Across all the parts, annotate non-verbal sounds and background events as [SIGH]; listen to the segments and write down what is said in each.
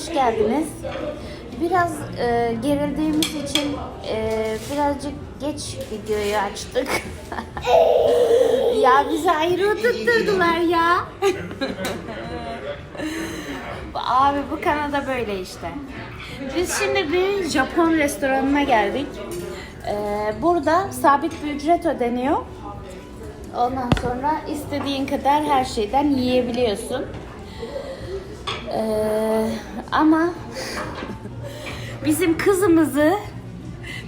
hoş geldiniz. Biraz e, gerildiğimiz için e, birazcık geç videoyu açtık. [LAUGHS] ya bizi ayrı tutturdular ya. [LAUGHS] Abi bu Kanada böyle işte. Biz şimdi bir Japon restoranına geldik. E, burada sabit bir ücret ödeniyor. Ondan sonra istediğin kadar her şeyden yiyebiliyorsun. Ee, ama bizim kızımızı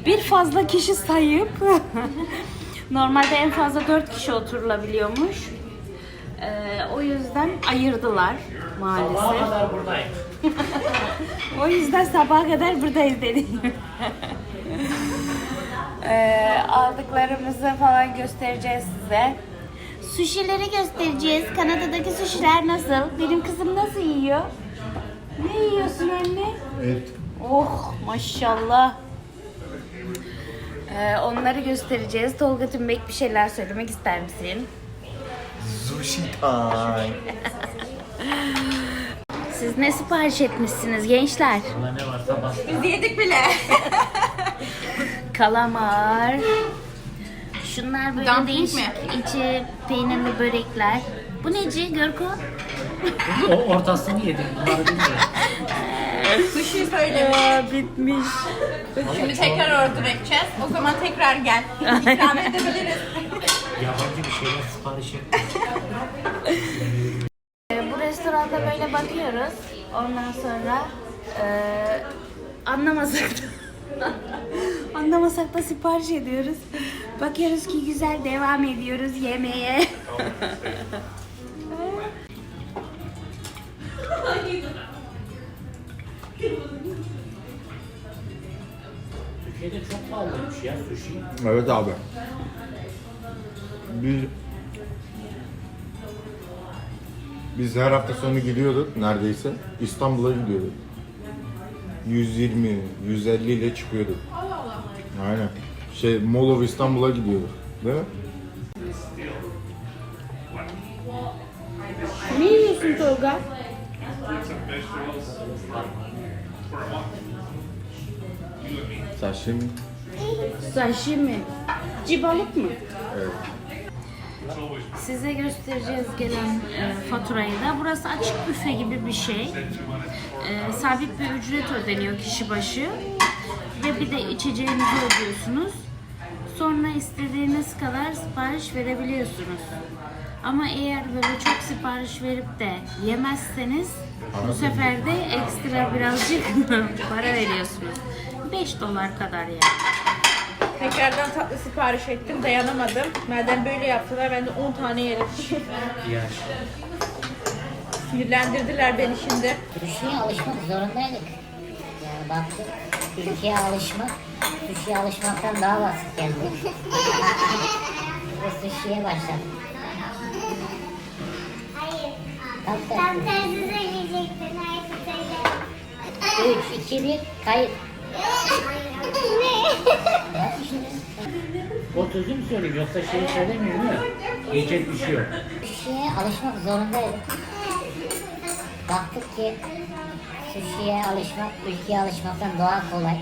bir fazla kişi sayıp [LAUGHS] normalde en fazla dört kişi oturulabiliyormuş. Ee, o yüzden ayırdılar maalesef. kadar buradayım. [LAUGHS] O yüzden sabaha kadar buradayız dedik. [LAUGHS] Ee, aldıklarımızı falan göstereceğiz size. Sushi'leri göstereceğiz. Kanada'daki sushi'ler nasıl? Benim kızım nasıl yiyor? Ne yiyorsun anne? Evet. Oh maşallah. Ee, onları göstereceğiz. Tolga Tümbek bir şeyler söylemek ister misin? Sushi time. [LAUGHS] Siz ne sipariş etmişsiniz gençler? Ne varsa bas. Biz yedik bile. Kalamar. Şunlar böyle Dumpling değişik. mi? içi peynirli börekler. Bu neci Görko? O ortasını yedim. Bunları bilmiyorum. Sushi söylemiş. Bitmiş. Şimdi tekrar order edeceğiz. O zaman tekrar gel. İkram edebiliriz. Yabancı bir şeyler sipariş ettim. Ee, Bu restoranda böyle bakıyoruz. Ondan sonra eee anlamasak da [LAUGHS] anlamasak da sipariş ediyoruz. Bakıyoruz ki güzel devam ediyoruz yemeğe. [LAUGHS] Türkiye'de çok pahalıymış ya sushi. Evet abi. Biz biz her hafta sonu gidiyorduk neredeyse. İstanbul'a gidiyorduk. 120, 150 ile çıkıyorduk. Aynen. Şey Mall of İstanbul'a gidiyorduk. Değil mi? ne yiyorsun Tolga? Sashimi. Sashimi. Cibalık mı? Evet. Size göstereceğiz gelen e, faturayı da. Burası açık büfe gibi bir şey. E, sabit bir ücret ödeniyor kişi başı. Ve bir de içeceğinizi ödüyorsunuz. Sonra istediğiniz kadar sipariş verebiliyorsunuz. Ama eğer böyle çok sipariş verip de yemezseniz bu sefer de ekstra birazcık [LAUGHS] para veriyorsunuz. 5 dolar kadar yani. Tekrardan tatlı sipariş ettim. Dayanamadım. Madem böyle yaptılar ben de 10 tane yerim. Yani [LAUGHS] Sinirlendirdiler beni şimdi. Sushi'ye alışmak zorundaydık. Yani baktık, Türkiye'ye alışmak, Sushi'ye alışmaktan daha basit geldi. Ve Sushi'ye başladık. Hayır. Tam tersi. tersi söyleyecektin. Hayır söyle. 3, 2, 1, kayıt. Ne? o sözü mü söyleyeyim yoksa şeyi söylemiyorum değil mi? Yiyecek bir şey yok. Sushi'ye alışmak zorundaydık. Baktık ki Sushi'ye alışmak, ülkeye alışmaktan daha kolay.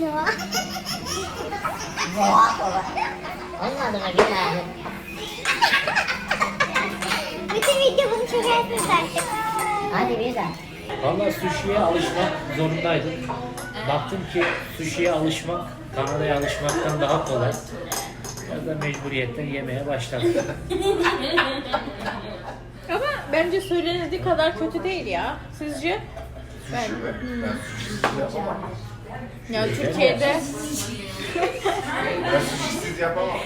Doğa. Daha kolay. Olmadı mı gel abi? Bütün video bunu çekersiniz artık. Hadi bir daha. Valla sushi'ye alışmak zorundaydım. Baktım ki sushi'ye alışmak Kanada'ya alışmaktan daha kolay. Biraz da mecburiyetten yemeye başladım. [LAUGHS] Ama bence söylenildiği kadar kötü değil ya. Sizce? Ben. Ben sushisiz yapamam. Ya Türkiye'de Ben sushisiz yapamam.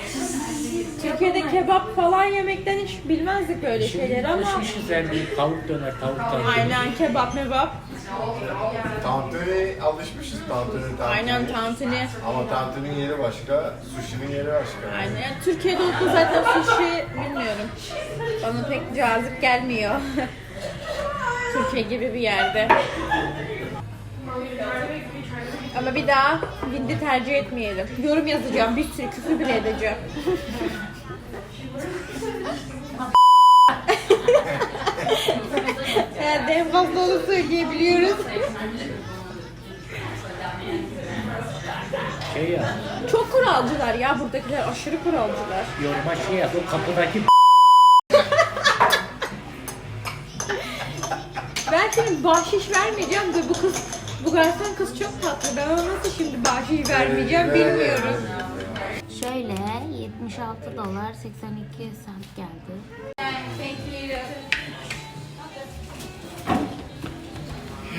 Türkiye'de kebap falan yemekten hiç bilmezdik böyle Şimdi şeyleri ama alışmışız yani tavuk döner, tavuk tantuni. aynen kebap mebap. Tantuni alışmışız tantuni tantuni. Aynen tantuni. Ama tantuninin yeri başka, sushi'nin yeri başka. Aynen. Türkiye'de olsa zaten sushi bilmiyorum. Bana pek cazip gelmiyor. [LAUGHS] Türkiye gibi bir yerde. Ama bir daha Hindi tercih etmeyelim. Yorum yazacağım, bir sürü küfür bile edeceğim. [LAUGHS] herhalde. En onu söyleyebiliyoruz. Şey ya, Çok kuralcılar ya buradakiler. Aşırı kuralcılar. yoruma şey yaz, o kapıdaki Ben senin bahşiş vermeyeceğim de bu kız, bu garson kız çok tatlı. Ben ona nasıl şimdi bahşiş vermeyeceğim bilmiyorum. Şöyle 76 dolar 82 sent geldi. Thank you.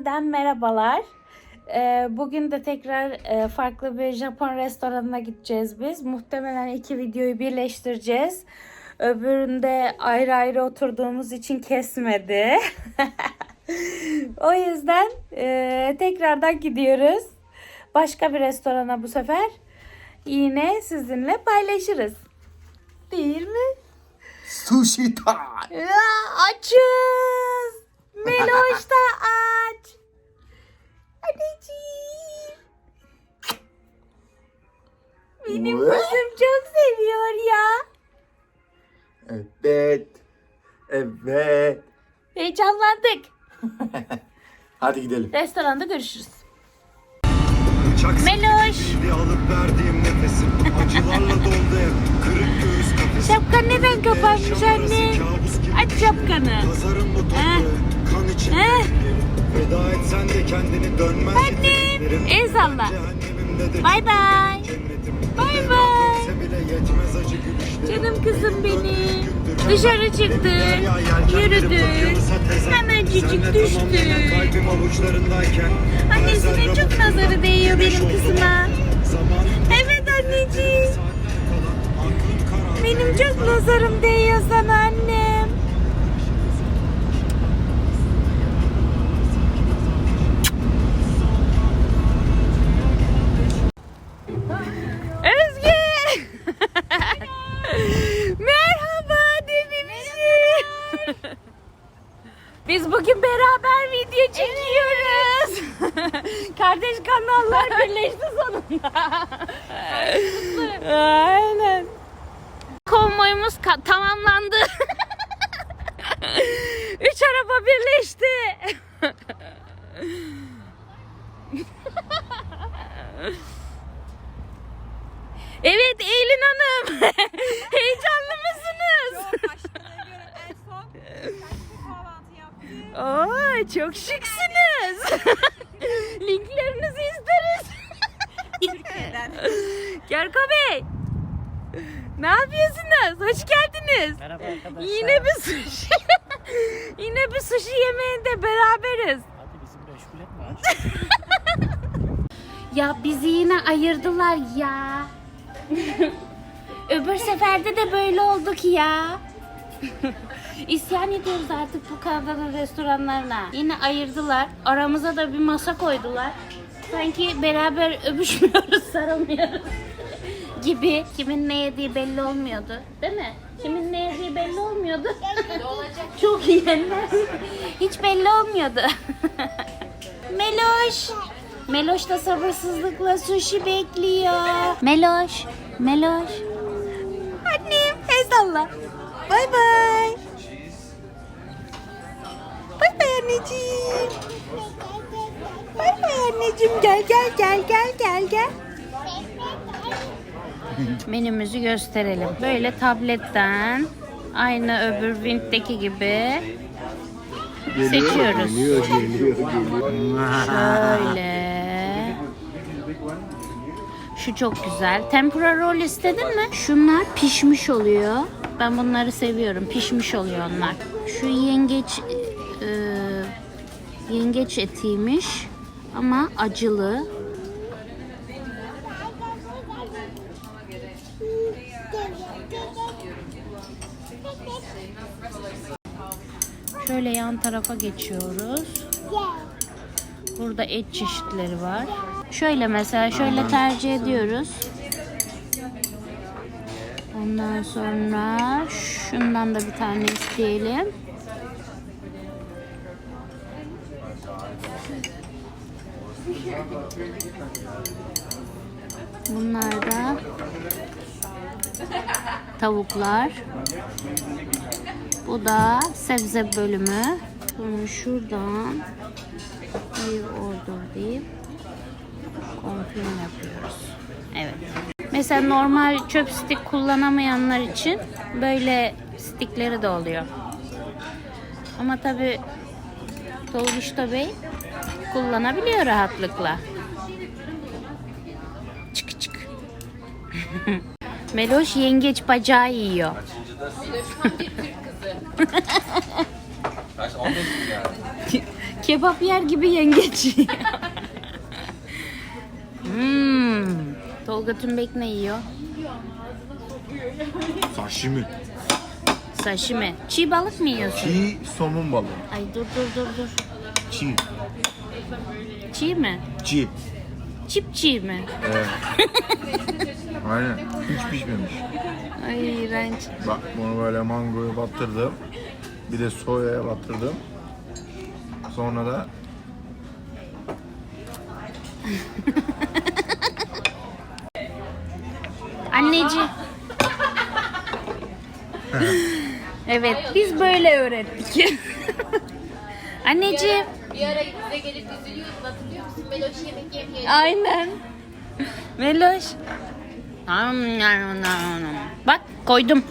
yeniden merhabalar. Ee, Bugün de tekrar e, farklı bir Japon restoranına gideceğiz biz. Muhtemelen iki videoyu birleştireceğiz. Öbüründe ayrı ayrı oturduğumuz için kesmedi. [LAUGHS] o yüzden e, tekrardan gidiyoruz. Başka bir restorana bu sefer. Yine sizinle paylaşırız. Değil mi? Sushi time. Ya, açız. Meloş da aç. Anneciğim. Benim kızım çok seviyor ya. Evet. Evet. Heyecanlandık. [LAUGHS] Hadi gidelim. Restoranda görüşürüz. Bıçak Meloş. bir alıp verdiğim nefesim [LAUGHS] Acılarla doldu hep kırık göğüs kafesim Şapkan neden kapanmış anne? Aç şapkanı. Pazarın bu toprağı kan içinde Heh. Feda etsen de kendini dönmez Annem. El salla. Bay bay. Bay bay. Canım kızım benim. Dışarı çıktık. Yürüdük. Senle düştük. Annesine çok nazarı değiyor benim kızıma. Evet anneciğim. Benim çok nazarım değiyor sana annem. Kardeş kanallar birleşti sonunda. Aynen. Konvoyumuz ka- tamamlandı. Üç araba birleşti. evet Eylül Hanım. [LAUGHS] Heyecanlı mısınız? Oo, çok şıksınız. [LAUGHS] [LAUGHS] Gerko Bey. Ne yapıyorsunuz? Hoş geldiniz. Merhaba arkadaşlar. Yine bir sushi. [LAUGHS] Yine bir sushi yemeğinde beraberiz. Hadi bizi meşgul etme. [LAUGHS] Ya bizi yine ayırdılar ya. Öbür seferde de böyle olduk ya. İsyan ediyoruz artık bu Kanada'nın restoranlarına. Yine ayırdılar. Aramıza da bir masa koydular. Sanki beraber öpüşmüyoruz, [LAUGHS] sarılmıyoruz gibi. Kimin ne yediği belli olmuyordu. Değil mi? Kimin ne yediği belli olmuyordu. [LAUGHS] Çok yiyenler. Hiç belli olmuyordu. [LAUGHS] Meloş. Meloş da sabırsızlıkla sushi bekliyor. Meloş. Meloş. Annem. El salla. Bay bay. Bay bay anneciğim. Bay bay anneciğim. Gel gel gel gel gel gel. Menümüzü gösterelim. Böyle tabletten aynı öbür Wind'deki gibi seçiyoruz. Geliyor, geliyor, geliyor. Şöyle. Şu çok güzel. Tempura roll istedin mi? Şunlar pişmiş oluyor. Ben bunları seviyorum. Pişmiş oluyor onlar. Şu yengeç e, yengeç etiymiş ama acılı. Şöyle yan tarafa geçiyoruz. Burada et çeşitleri var. Şöyle mesela şöyle tercih ediyoruz. Ondan sonra şundan da bir tane isteyelim. Bunlar da tavuklar. Bu da sebze bölümü. Sonra şuradan bir order deyip konfirm yapıyoruz. Evet. Mesela normal çöp stick kullanamayanlar için böyle stickleri de oluyor. Ama tabi Tolguşta Bey kullanabiliyor rahatlıkla. Çık çık. [LAUGHS] Meloş yengeç bacağı yiyor. Kebap yer gibi yengeç yiyor. hmm. Tolga Tümbek ne yiyor? Sashimi. Sashimi. Çiğ balık mı yiyorsun? Çiğ somun balığı. Ay dur dur dur dur. Çiğ. Çiğ mi? Çiğ. Çip çiğ mi? Evet. Aynen. Hiç pişmemiş. Ay iğrenç. Bak bunu böyle mangoya batırdım. Bir de soyaya batırdım. Sonra da [LAUGHS] Anneci. evet biz böyle öğrettik. [LAUGHS] Anneciğim. Bir ara bize gelip üzülüyordun hatırlıyor musun? Meloş yemek yemiyor. Aynen. Meloş. Bak koydum.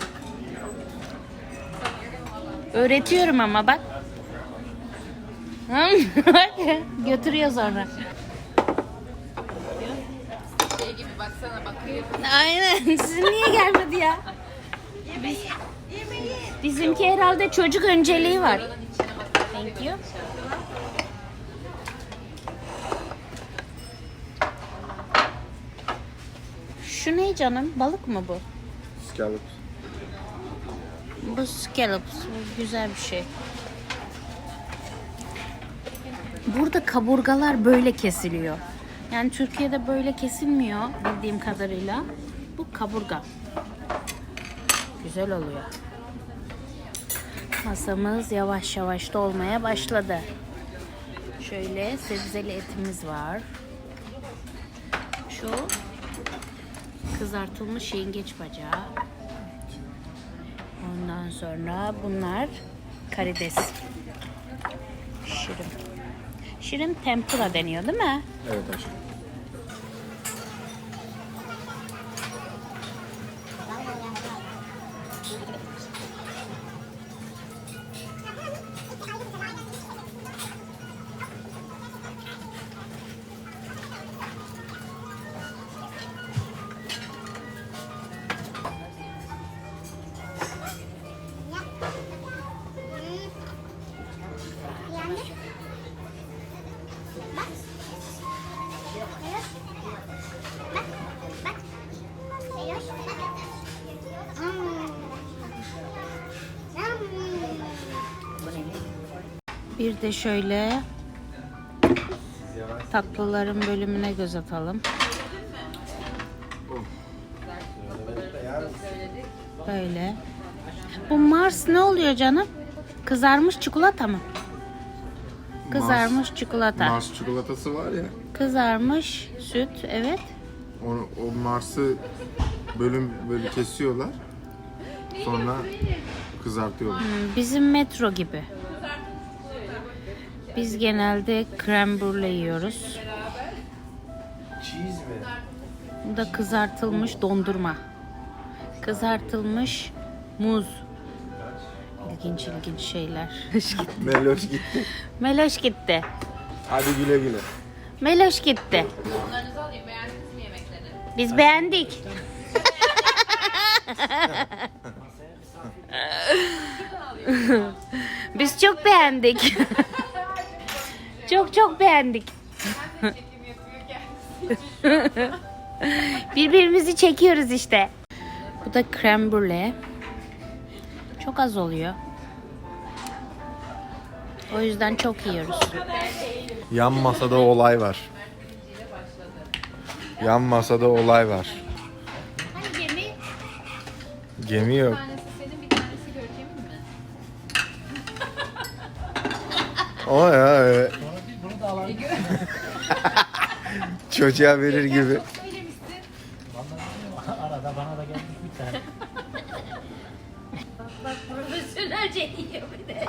Öğretiyorum ama [LAUGHS] bak. Götürüyor sonra. Şey gibi baksana bakıyor. Aynen. [LAUGHS] Sizin niye gelmedi ya? Biz, bizimki herhalde çocuk önceliği var. Thank you. Şu ne canım? Balık mı bu? scallops. Bu scallops. Bu güzel bir şey. Burada kaburgalar böyle kesiliyor. Yani Türkiye'de böyle kesilmiyor bildiğim kadarıyla. Bu kaburga. Güzel oluyor. Masamız yavaş yavaş dolmaya başladı. Şöyle sebzeli etimiz var. Şu kızartılmış yengeç bacağı. Ondan sonra bunlar karides. Şirin. Şirin tempura deniyor değil mi? Evet aşkım. De şöyle tatlıların bölümüne göz atalım. Böyle. Bu Mars ne oluyor canım? Kızarmış çikolata mı? Kızarmış çikolata. Mars çikolatası var ya. Kızarmış süt, evet. Onu, o Mars'ı bölüm böyle kesiyorlar. Sonra kızartıyorlar. Hmm, Bizim metro gibi. Biz genelde krem brûlée yiyoruz. Bu da kızartılmış dondurma. Kızartılmış muz. İlginç ilginç şeyler. [LAUGHS] Meloş gitti. Meloş gitti. Hadi güle güle. Meloş gitti. Onlarınızı alayım beğendiniz mi yemekleri? Biz beğendik. [LAUGHS] Biz çok beğendik. [LAUGHS] çok çok beğendik. [LAUGHS] Birbirimizi çekiyoruz işte. Bu da krem brûlée. Çok az oluyor. O yüzden çok yiyoruz. Yan masada olay var. Yan masada olay var. Hani gemi Gemi yok. tanesi senin bir tanesi Görkem'in mi? O ya evet. Çocuğa verir gibi. Söylemişsin. Arada bana da gelmiş bir tane. Bak profesyonelce yiyor bir de.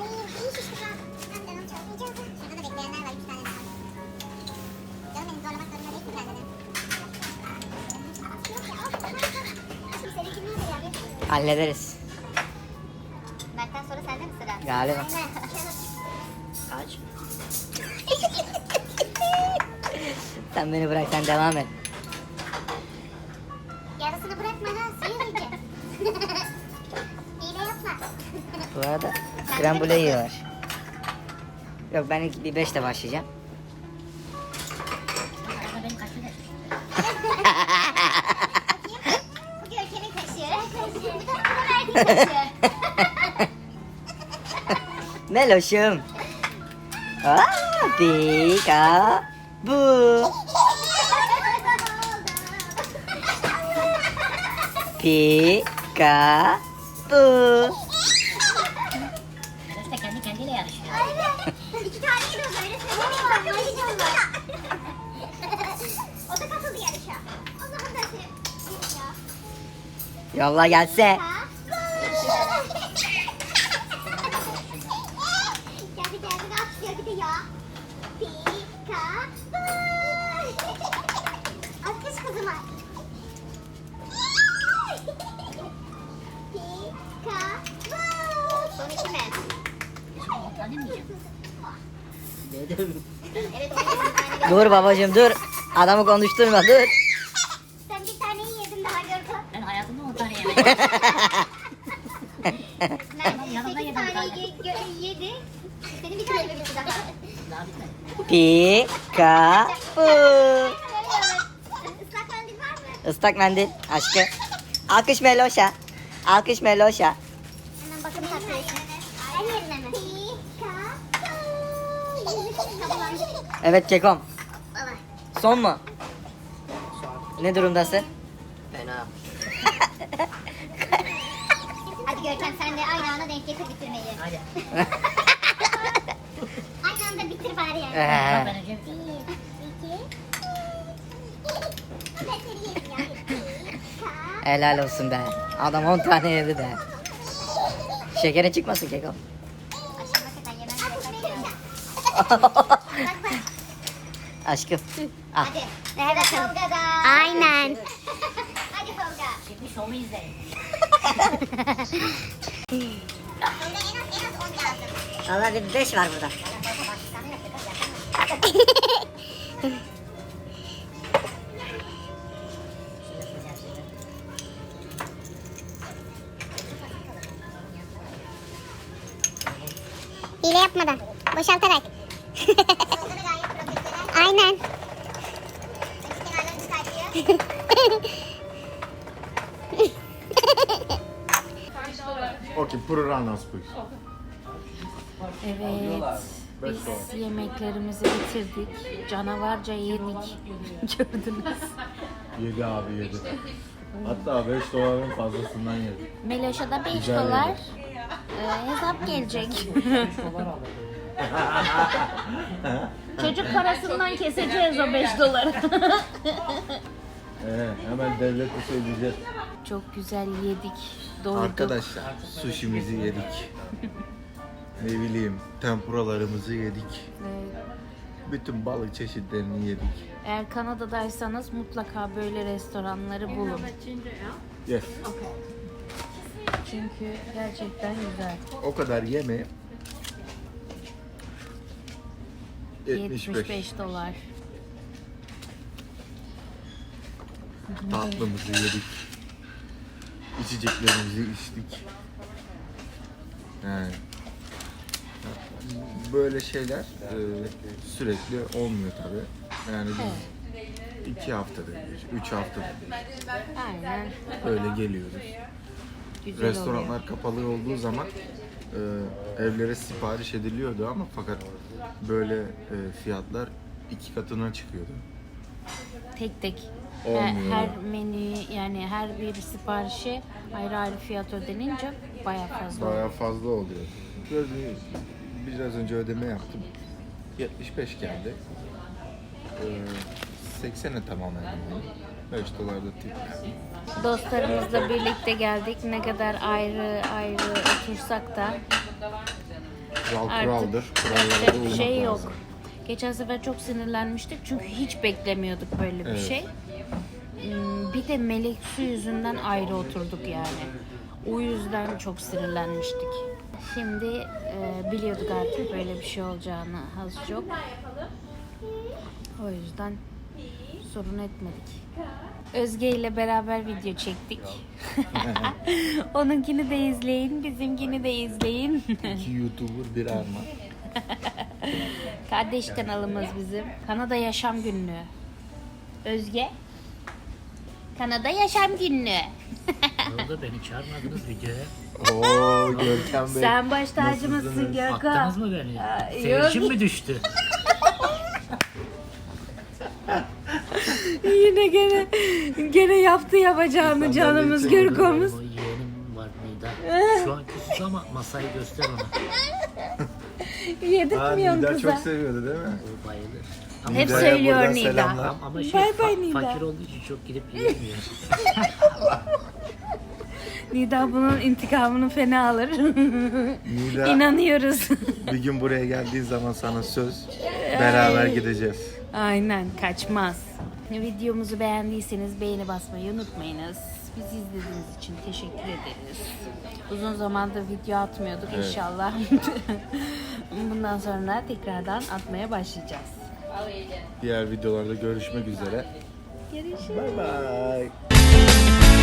Ay iyi şişti ha. Devam et. Yarısını bırakma ha. Suyu yiyeceğim. [LAUGHS] Hile yapma. Bu arada krem brulee var. Yok ben ilk bir beşte başlayacağım. [LAUGHS] Meloşum. Aa, pika bu. Pika bu. İşte kendi kendiyle yarışıyor. Aynen. İki tane de böyle söyleyeyim. Maşallah. o da katıldı yarışa. O zaman da ya. Yolla gelse. Geldi Dur babacığım dur. Adamı konuşturma dur. Sen bir taneyi yedin daha Görkem. Ben hayatımda 10 tane yemedim. [LAUGHS] Ben sekiz taneyi ye- gö- yedi. Senin bir tane mi bitti daha? Pika bu. Islak mendil var mı? Islak mendil aşkı. Alkış Meloş'a. Alkış Meloş'a. Hemen bakın tatlıyı. Ben yerim hemen. Pika. Evet Kekom. Son mu? Ne durumdasın? Fena. [LAUGHS] Hadi Görkem sen de aynı anda denk getir bitirmeyi. Hadi. [LAUGHS] Aynı anda bitir bari yani. Ee. Ben. Helal olsun be. Adam 10 tane yedi be. Şekerin çıkmasın yemem [LAUGHS] gerek yok. Bak bak. Aşkım. Al. Hadi. Ver bakalım. Aynen. [LAUGHS] Hadi Tolga. Şimdi şovu izleyin. Tolga en az en az 10 lazım. [LAUGHS] Valla bir 5 var burada. Hile yapmadan. Boşaltarak. Pui. Evet. Biz yemeklerimizi bitirdik. Canavarca yedik. [LAUGHS] Gördünüz. Yedi abi yedi. Hatta 5 doların fazlasından yedi. Meloş'a da 5 Güzel dolar e, hesap gelecek. [LAUGHS] [LAUGHS] Çocuk parasından keseceğiz o 5 doları. Ee, hemen devlete söyleyeceğiz. Çok güzel yedik. Doyduk. Arkadaşlar sushimizi yedik. [LAUGHS] ne bileyim tempuralarımızı yedik. Evet. Bütün balık çeşitlerini yedik. Eğer Kanada'daysanız mutlaka böyle restoranları bulun. Yes. Çünkü gerçekten güzel. O kadar yeme. 75. 75 dolar. Tatlımızı yedik. İçeceklerimizi içtik. Yani böyle şeyler e, sürekli olmuyor tabi. Yani biz iki haftada bir, üç haftada bir Aynen. böyle geliyoruz. Güzel oluyor. Restoranlar kapalı olduğu zaman e, evlere sipariş ediliyordu ama fakat böyle e, fiyatlar iki katına çıkıyordu. Tek tek. Olmuyor. her menü yani her bir siparişe ayrı ayrı fiyat ödenince bayağı fazla. oluyor. Bayağı fazla oluyor. Biraz, biraz önce ödeme yaptım. 75 geldi. Ee, 80'e tamamladım. 5 dolar da tip. Dostlarımızla birlikte geldik. Ne kadar ayrı ayrı otursak da Kural artık kuraldır. Kurallara da yapacak bir uymak şey yok. lazım. Geçen sefer çok sinirlenmiştik çünkü hiç beklemiyorduk böyle bir Evet. şey. Hmm, Bir de melek su yüzünden ayrı oturduk yani. O yüzden çok sinirlenmiştik. Şimdi e, biliyorduk artık böyle bir şey olacağını az çok. O yüzden sorun etmedik. Özge ile beraber video çektik. [LAUGHS] Onunkini de izleyin, bizimkini de izleyin. [LAUGHS] İki YouTuber bir arma. Kardeş kanalımız bizim. Kanada Yaşam Günlüğü. Özge. Kanada Yaşam Günlüğü. Orada beni çağırmadınız videoya. Oo Görkem Bey. Sen baş tacımızsın? Gökhan. Attınız mı beni? Aa, Seyircim mi düştü? [LAUGHS] Yine gene gene yaptı yapacağını canımız Gürkomuz. O yeğenim var Nida. Şu an küçük ama masayı göster ona. [LAUGHS] Ha, Yedirtmiyorsun Nida kıza. çok seviyordu değil mi? O bayılır. Hep Nida'ya söylüyor buradan Nida. selamlar. Ama, ama şey Bay bay fa- Nida. fakir olduğu için çok gidip yiyemiyor. [LAUGHS] Nida bunun intikamını fena alır. Nida [LAUGHS] İnanıyoruz. bir gün buraya geldiği zaman sana söz beraber gideceğiz. Aynen kaçmaz. Videomuzu beğendiyseniz beğeni basmayı unutmayınız. Bizi izlediğiniz için teşekkür ederiz. Uzun zamandır video atmıyorduk inşallah. [LAUGHS] Bundan sonra tekrardan atmaya başlayacağız. Diğer videolarda görüşmek üzere. Görüşürüz. Bye bye.